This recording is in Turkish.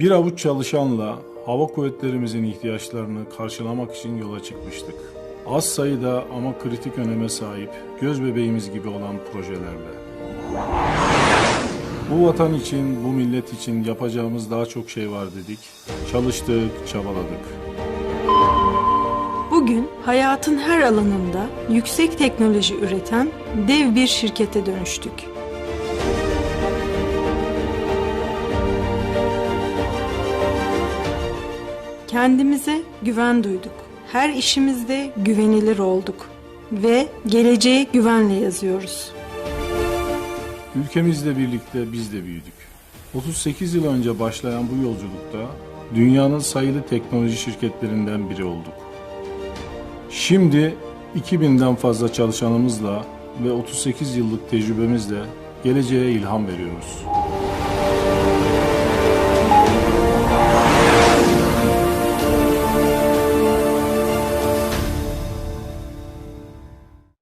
Bir avuç çalışanla hava kuvvetlerimizin ihtiyaçlarını karşılamak için yola çıkmıştık. Az sayıda ama kritik öneme sahip, göz bebeğimiz gibi olan projelerle. Bu vatan için, bu millet için yapacağımız daha çok şey var dedik. Çalıştık, çabaladık. Bugün hayatın her alanında yüksek teknoloji üreten dev bir şirkete dönüştük. Kendimize güven duyduk. Her işimizde güvenilir olduk ve geleceğe güvenle yazıyoruz. Ülkemizle birlikte biz de büyüdük. 38 yıl önce başlayan bu yolculukta dünyanın sayılı teknoloji şirketlerinden biri olduk. Şimdi 2000'den fazla çalışanımızla ve 38 yıllık tecrübemizle geleceğe ilham veriyoruz.